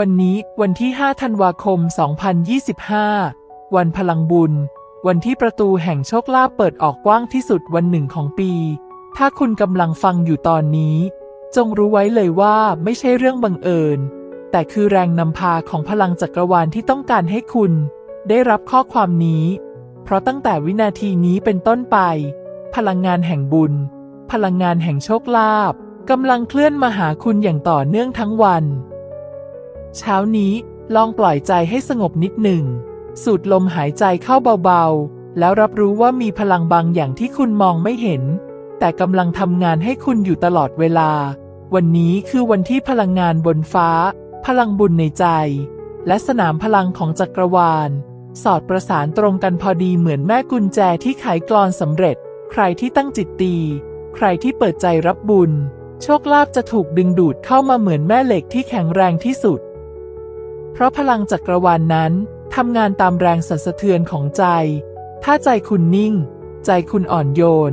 วันนี้วันที่ 5 ธันวาคม 2025 วันพลังบุญ วันที่ประตูแห่งโชคลาภเปิดออกกว้างที่สุดวันหนึ่งของปี ถ้าคุณกำลังฟังอยู่ตอนนี้ จงรู้ไว้เลยว่าไม่ใช่เรื่องบังเอิญ แต่คือแรงนำพาของพลังจักรวาลที่ต้องการให้คุณ ได้รับข้อความนี้ เพราะตั้งแต่วินาทีนี้เป็นต้นไป พลังงานแห่งบุญ พลังงานแห่งโชคลาภกำลังเคลื่อนมาหาคุณอย่างต่อเนื่องทั้งวัน เช้านี้ลองปล่อยใจให้สงบนิดหนึ่ง สูดลมหายใจเข้าเบาๆ แล้วรับรู้ว่ามีพลังบางอย่างที่คุณมองไม่เห็น แต่กำลังทำงานให้คุณอยู่ตลอดเวลา วันนี้คือวันที่พลังงานบนฟ้า พลังบุญในใจ และสนามพลังของจักรวาล สอดประสานตรงกันพอดีเหมือนแม่กุญแจที่ไขกลอนสำเร็จ ใครที่ตั้งจิตตี ใครที่เปิดใจรับบุญ โชคลาภจะถูกดึงดูดเข้ามาเหมือนแม่เหล็กที่แข็งแรงที่สุด เพราะพลังจักรวาลนนั้นทำงานตามแรงสั่นสะเทือนของใจ ถ้าใจคุณนิ่ง ใจคุณอ่อนโยน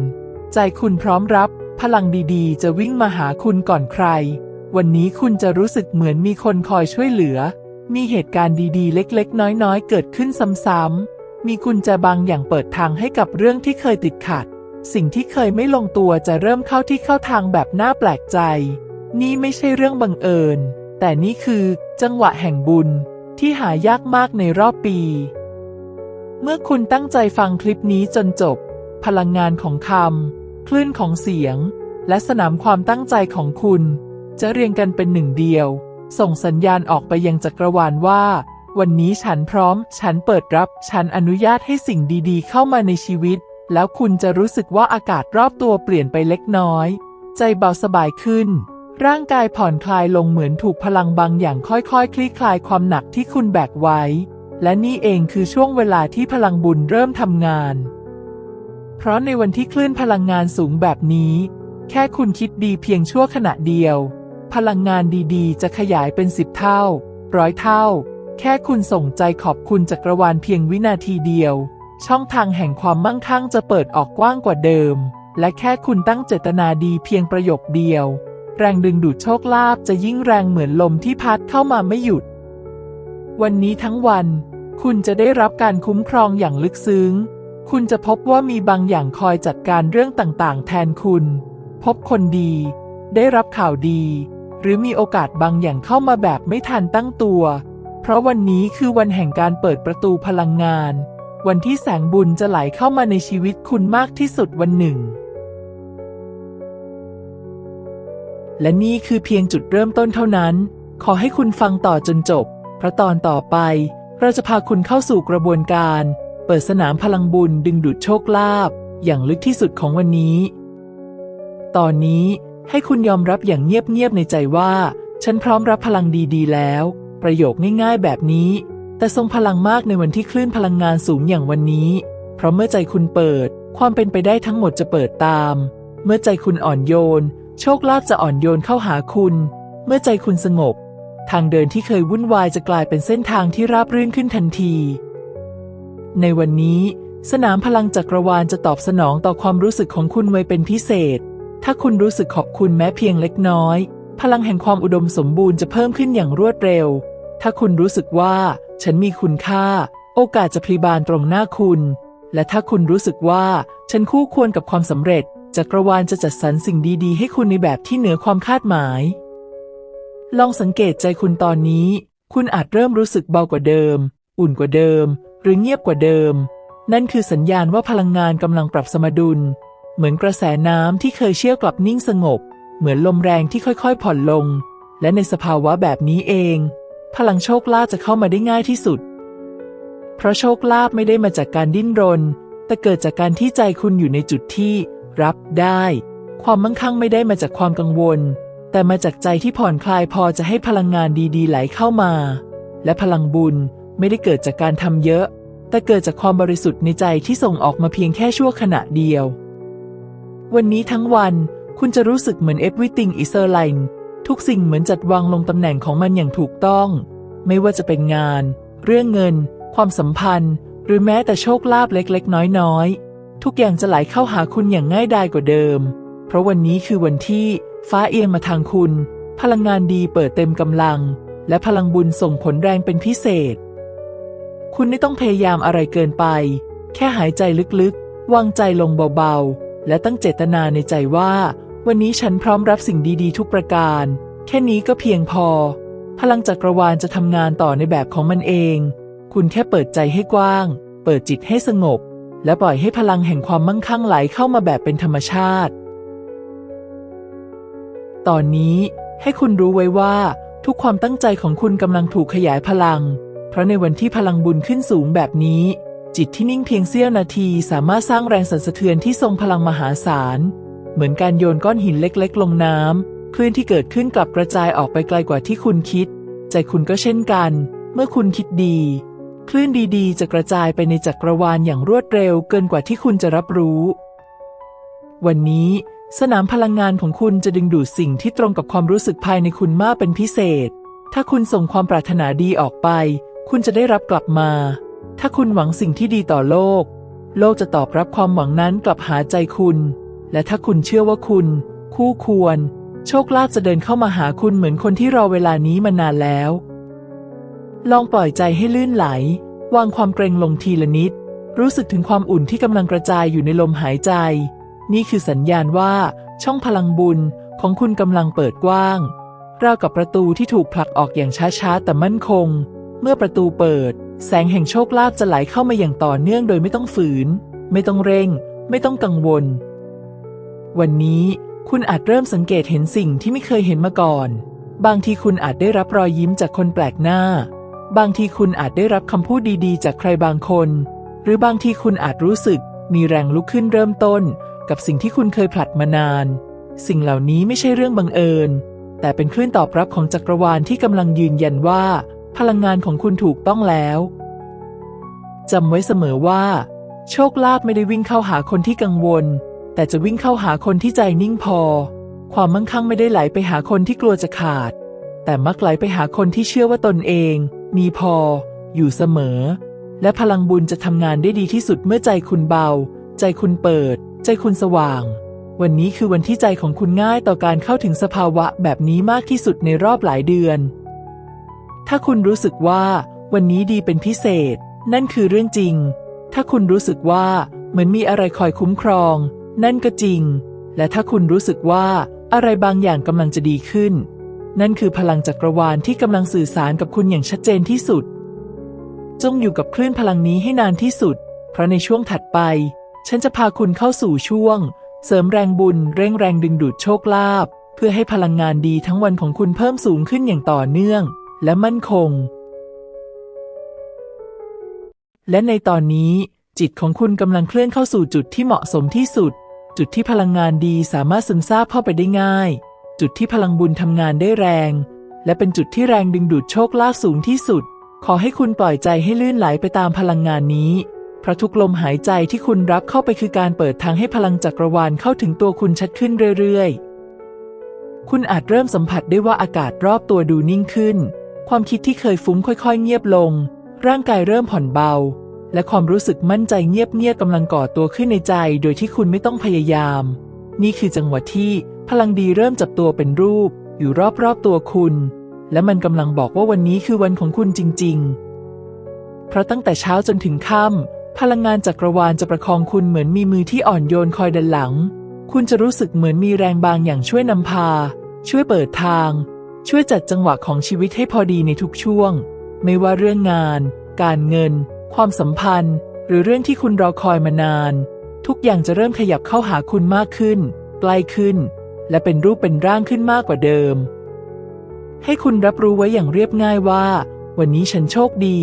ใจคุณพร้อมรับ พลังดีๆ จะวิ่งมาหาคุณก่อนใคร วันนี้คุณจะรู้สึกเหมือนมีคนคอยช่วยเหลือ มีเหตุการณ์ดีๆ เล็กๆ น้อยๆ เกิดขึ้นซ้ำๆ มีกุญแจบางอย่างเปิดทางให้กับเรื่องที่เคยติดขัด สิ่งที่เคยไม่ลงตัวจะเริ่มเข้าที่เข้าทางแบบน่าแปลกใจ นี่ไม่ใช่เรื่องบังเอิญ แต่นี่คือจังหวะแห่งบุญที่หายากมากในรอบปี เมื่อคุณตั้งใจฟังคลิปนี้จนจบ พลังงานของคำ คลื่นของเสียง และสนามความตั้งใจของคุณ จะเรียงกันเป็นหนึ่งเดียว ส่งสัญญาณออกไปยังจักรวาลว่า วันนี้ฉันพร้อม ฉันเปิดรับ ฉันอนุญาตให้สิ่งดีๆ เข้ามาในชีวิต แล้วคุณจะรู้สึกว่าอากาศรอบตัวเปลี่ยนไปเล็กน้อย ใจเบาสบายขึ้น ร่างกายผ่อนคลายลงเหมือนถูกพลังบางอย่างค่อยๆคคลี่คลายความหนักที่คุณแบกไว้ และนี่เองคือช่วงเวลาที่พลังบุญเริ่มทำงาน เพราะในวันที่คลื่นพลังงานสูงแบบนี้ แค่คุณคิดดีเพียงชั่วขณะเดียว พลังงานดีๆ จะขยายเป็นสิบเท่า ร้อยเท่า แค่คุณส่งใจขอบคุณจักรวาลเพียงวินาทีเดียว ช่องทางแห่งความมั่งคั่งจะเปิดออกกว้างกว่าเดิม และแค่คุณตั้งเจตนาดีเพียงประโยคเดียว แรงดึงดูดโชคลาภจะยิ่งแรงเหมือนลมที่พัดเข้ามาไม่หยุด วันนี้ทั้งวัน คุณจะได้รับการคุ้มครองอย่างลึกซึ้ง คุณจะพบว่ามีบางอย่างคอยจัดการเรื่องต่างๆ แทนคุณ พบคนดี ได้รับข่าวดี หรือมีโอกาสบางอย่างเข้ามาแบบไม่ทันตั้งตัว เพราะวันนี้คือวันแห่งการเปิดประตูพลังงาน วันที่แสงบุญจะไหลเข้ามาในชีวิตคุณมากที่สุดวันหนึ่ง และนี่คือเพียงจุดเริ่มต้นเท่านั้น ขอให้คุณฟังต่อจนจบ เพราะตอนต่อไป เราจะพาคุณเข้าสู่กระบวนการ เปิดสนามพลังบุญดึงดูดโชคลาภอย่างลึกที่สุดของวันนี้ ตอนนี้ให้คุณยอมรับอย่างเงียบๆในใจว่า ฉันพร้อมรับพลังดีๆ แล้ว ประโยคง่ายๆแบบนี้ แต่ทรงพลังมากในวันที่คลื่นพลังงานสูงอย่างวันนี้ เพราะเมื่อใจคุณเปิด ความเป็นไปได้ทั้งหมดจะเปิดตาม เมื่อใจคุณอ่อนโยน โชคลาภจะอ่อนโยนเข้าหาคุณ เมื่อใจคุณสงบ ทางเดินที่เคยวุ่นวายจะกลายเป็นเส้นทางที่ราบรื่นขึ้นทันที ในวันนี้ สนามพลังจักรวาลจะตอบสนองต่อความรู้สึกของคุณไว้เป็นพิเศษ ถ้าคุณรู้สึกขอบคุณแม้เพียงเล็กน้อย พลังแห่งความอุดมสมบูรณ์จะเพิ่มขึ้นอย่างรวดเร็ว ถ้าคุณรู้สึกว่า ฉันมีคุณค่า โอกาสจะพลีบานตรงหน้าคุณ และถ้าคุณรู้สึกว่า ฉันคู่ควรกับความสำเร็จ จักรวาลจะจัดสรรสิ่งดีๆ ให้คุณในแบบที่เหนือความคาดหมาย ลองสังเกตใจคุณตอนนี้ คุณอาจเริ่มรู้สึกเบากว่าเดิม อุ่นกว่าเดิม หรือเงียบกว่าเดิม นั่นคือสัญญาณว่าพลังงานกำลังปรับสมดุล เหมือนกระแสน้ำที่เคยเชี่ยวกลับนิ่งสงบ เหมือนลมแรงที่ค่อยๆ ผ่อนลง และในสภาวะแบบนี้เอง พลังโชคลาภจะเข้ามาได้ง่ายที่สุด เพราะโชคลาภไม่ได้มาจากการดิ้นรน แต่เกิดจากการที่ใจคุณอยู่ในจุดที่ รับได้ ความมั่งคั่งไม่ได้มาจากความกังวล แต่มาจากใจที่ผ่อนคลายพอจะให้พลังงานดีๆ ไหลเข้ามา และพลังบุญไม่ได้เกิดจากการทำเยอะ แต่เกิดจากความบริสุทธิ์ในใจที่ส่งออกมาเพียงแค่ชั่วขณะเดียว วันนี้ทั้งวันคุณจะรู้สึกเหมือน everything is aligned ทุกสิ่งเหมือนจัดวางลงตำแหน่งของมันอย่างถูกต้อง ไม่ว่าจะเป็นงาน เรื่องเงิน ความสัมพันธ์ หรือแม้แต่โชคลาภเล็กๆ น้อยๆ ทุกอย่างจะไหลเข้าหาคุณอย่างง่ายดายกว่าเดิม เพราะวันนี้คือวันที่ฟ้าเอียงมาทางคุณ พลังงานดีเปิดเต็มกำลัง และพลังบุญส่งผลแรงเป็นพิเศษ คุณไม่ต้องพยายามอะไรเกินไป แค่หายใจลึกๆ วางใจลงเบาๆ และตั้งเจตนาในใจว่า วันนี้ฉันพร้อมรับสิ่งดีๆ ทุกประการ แค่นี้ก็เพียงพอ พลังจักรวาลจะทำงานต่อในแบบของมันเอง คุณแค่เปิดใจให้กว้าง เปิดจิตให้สงบ และปล่อยให้พลังแห่งความมั่งคั่งไหลเข้ามาแบบเป็นธรรมชาติ ตอนนี้ให้คุณรู้ไว้ว่า ทุกความตั้งใจของคุณกำลังถูกขยายพลัง เพราะในวันที่พลังบุญขึ้นสูงแบบนี้ จิตที่นิ่งเพียงเสี้ยวนาทีสามารถสร้างแรงสั่นสะเทือนที่ทรงพลังมหาศาล เหมือนการโยนก้อนหินเล็กๆ ลงน้ำคลื่นที่เกิดขึ้นกลับกระจายออกไปไกลกว่าที่คุณคิด ใจคุณก็เช่นกัน เมื่อคุณคิดดี คลื่นดีๆ จะกระจายไปในจักรวาลอย่างรวดเร็วเกินกว่าที่คุณจะรับรู้ วันนี้สนามพลังงานของคุณจะดึงดูดสิ่งที่ตรงกับความรู้สึกภายในคุณมากเป็นพิเศษ ถ้าคุณส่งความปรารถนาดีออกไป คุณจะได้รับกลับมา ถ้าคุณหวังสิ่งที่ดีต่อโลก โลกจะตอบรับความหวังนั้นกลับหาใจคุณ และถ้าคุณเชื่อว่าคุณ คู่ควร โชคลาภจะเดินเข้ามาหาคุณเหมือนคนที่รอเวลานี้มานานแล้ว ลองปล่อยใจให้ลื่นไหล วางความเกรงลงทีละนิด รู้สึกถึงความอุ่นที่กำลังกระจายอยู่ในลมหายใจ นี่คือสัญญาณว่าช่องพลังบุญของคุณกำลังเปิดกว้าง ราวกับประตูที่ถูกผลักออกอย่างช้าๆ แต่มั่นคง เมื่อประตูเปิด แสงแห่งโชคลาภจะไหลเข้ามาอย่างต่อเนื่องโดยไม่ต้องฝืน ไม่ต้องเร่ง ไม่ต้องกังวล วันนี้คุณอาจเริ่มสังเกตเห็นสิ่งที่ไม่เคยเห็นมาก่อน บางทีคุณอาจได้รับรอยยิ้มจากคนแปลกหน้า บางทีคุณอาจได้รับคำพูดดีๆ จากใครบางคน หรือบางทีคุณอาจรู้สึกมีแรงลุกขึ้นเริ่มต้น กับสิ่งที่คุณเคยผลัดมานาน สิ่งเหล่านี้ไม่ใช่เรื่องบังเอิญ แต่เป็นคลื่นตอบรับของจักรวาลที่กำลังยืนยันว่า พลังงานของคุณถูกต้องแล้วจำไว้เสมอว่า โชคลาภไม่ได้วิ่งเข้าหาคนที่กังวล แต่จะวิ่งเข้าหาคนที่ใจนิ่งพอ ความมั่งคั่งไม่ได้ไหลไปหาคนที่กลัวจะขาด แต่มักไหลไปหาคนที่เชื่อว่าตนเอง มีพอ อยู่เสมอ และพลังบุญจะทำงานได้ดีที่สุดเมื่อใจคุณเบา ใจคุณเปิด ใจคุณสว่าง วันนี้คือวันที่ใจของคุณง่ายต่อการเข้าถึงสภาวะแบบนี้มากที่สุดในรอบหลายเดือน ถ้าคุณรู้สึกว่าวันนี้ดีเป็นพิเศษ นั่นคือเรื่องจริง ถ้าคุณรู้สึกว่าเหมือนมีอะไรคอยคุ้มครอง นั่นก็จริง และถ้าคุณรู้สึกว่าอะไรบางอย่างกำลังจะดีขึ้น นั่นคือพลังจักรวาลที่กำลังสื่อสารกับคุณอย่างชัดเจนที่สุด จงอยู่กับคลื่นพลังนี้ให้นานที่สุด เพราะในช่วงถัดไป ฉันจะพาคุณเข้าสู่ช่วง เสริมแรงบุญ เร่งแรงดึงดูดโชคลาภเพื่อให้พลังงานดีทั้งวันของคุณเพิ่มสูงขึ้นอย่างต่อเนื่อง และมั่นคง และในตอนนี้ จิตของคุณกำลังเคลื่อนเข้าสู่จุดที่เหมาะสมที่สุด จุดที่พลังงานดีสามารถซึมซาบเข้าไปได้ง่าย จุดที่พลังบุญทำงานได้แรง และเป็นจุดที่แรงดึงดูดโชคลาภสูงที่สุด ขอให้คุณปล่อยใจให้ลื่นไหลไปตามพลังงานนี้ เพราะทุกลมหายใจที่คุณรับเข้าไปคือการเปิดทางให้พลังจักรวาลเข้าถึงตัวคุณชัดขึ้นเรื่อยๆ คุณอาจเริ่มสัมผัสได้ว่าอากาศรอบตัวดูนิ่งขึ้น ความคิดที่เคยฟุ้งค่อยๆ เงียบลง ร่างกายเริ่มผ่อนเบา และความรู้สึกมั่นใจเงียบๆกำลังก่อตัวขึ้นในใจ โดยที่คุณไม่ต้องพยายาม นี่คือจังหวะที่ พลังดีเริ่มจับตัวเป็นรูป อยู่รอบๆตัวคุณ และมันกำลังบอกว่าวันนี้คือวันของคุณจริง ๆ เพราะตั้งแต่เช้าจนถึงค่ำพลังงานจักรวาลจะประคองคุณเหมือนมีมือที่อ่อนโยนคอยดันหลัง คุณจะรู้สึกเหมือนมีแรงบางอย่างช่วยนำพา ช่วยเปิดทาง ช่วยจัดจังหวะของชีวิตให้พอดีในทุกช่วง ไม่ว่าเรื่องงาน การเงิน ความสัมพันธ์ หรือเรื่องที่คุณรอคอยมานาน ทุกอย่างจะเริ่มขยับเข้าหาคุณมากขึ้นใกล้ขึ้น และเป็นรูปเป็นร่างขึ้นมากกว่าเดิม ให้คุณรับรู้ไว้อย่างเรียบง่ายว่า วันนี้ฉันโชคดี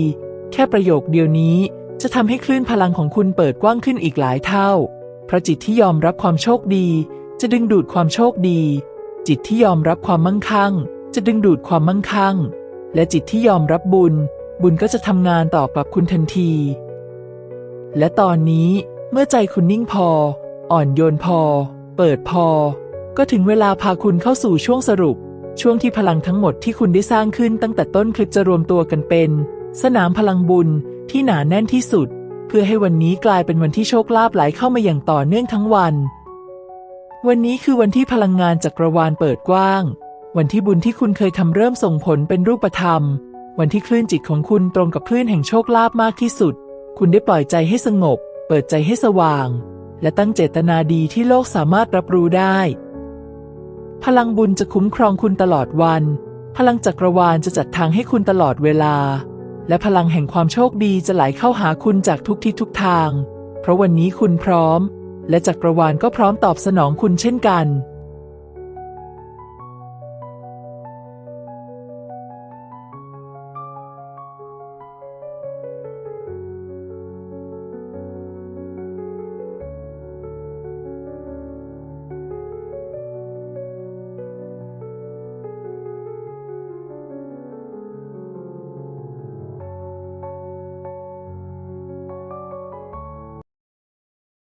แค่ประโยคเดียวนี้จะทำให้คลื่นพลังของคุณเปิดกว้างขึ้นอีกหลายเท่า เพราะจิตที่ยอมรับความโชคดี จะดึงดูดความโชคดี จิตที่ยอมรับความมั่งคั่ง จะดึงดูดความมั่งคั่ง และจิตที่ยอมรับบุญ บุญก็จะทำงานต่อกับคุณทันที และตอนนี้เมื่อใจคุณนิ่งพอ อ่อนโยนพอ เปิดพอ ก็ถึงเวลาพาคุณเข้าสู่ช่วงสรุป ช่วงที่พลังทั้งหมดที่คุณได้สร้างขึ้นตั้งแต่ต้นคลิปจะรวมตัวกันเป็น สนามพลังบุญที่หนาแน่นที่สุด เพื่อให้วันนี้กลายเป็นวันที่โชคลาภไหลเข้ามาอย่างต่อเนื่องทั้งวัน วันนี้คือวันที่พลังงานจักรวาลเปิดกว้าง วันที่บุญที่คุณเคยทำเริ่มส่งผลเป็นรูปธรรม วันที่คลื่นจิตของคุณตรงกับคลื่นแห่งโชคลาภมากที่สุด คุณได้ปล่อยใจให้สงบ เปิดใจให้สว่าง และตั้งเจตนาดีที่โลกสามารถรับรู้ได้ พลังบุญจะคุ้มครองคุณตลอดวัน พลังจักรวาลจะจัดทางให้คุณตลอดเวลา และพลังแห่งความโชคดีจะไหลเข้าหาคุณจากทุกทิศทุกทาง เพราะวันนี้คุณพร้อม และจักรวาลก็พร้อมตอบสนองคุณเช่นกัน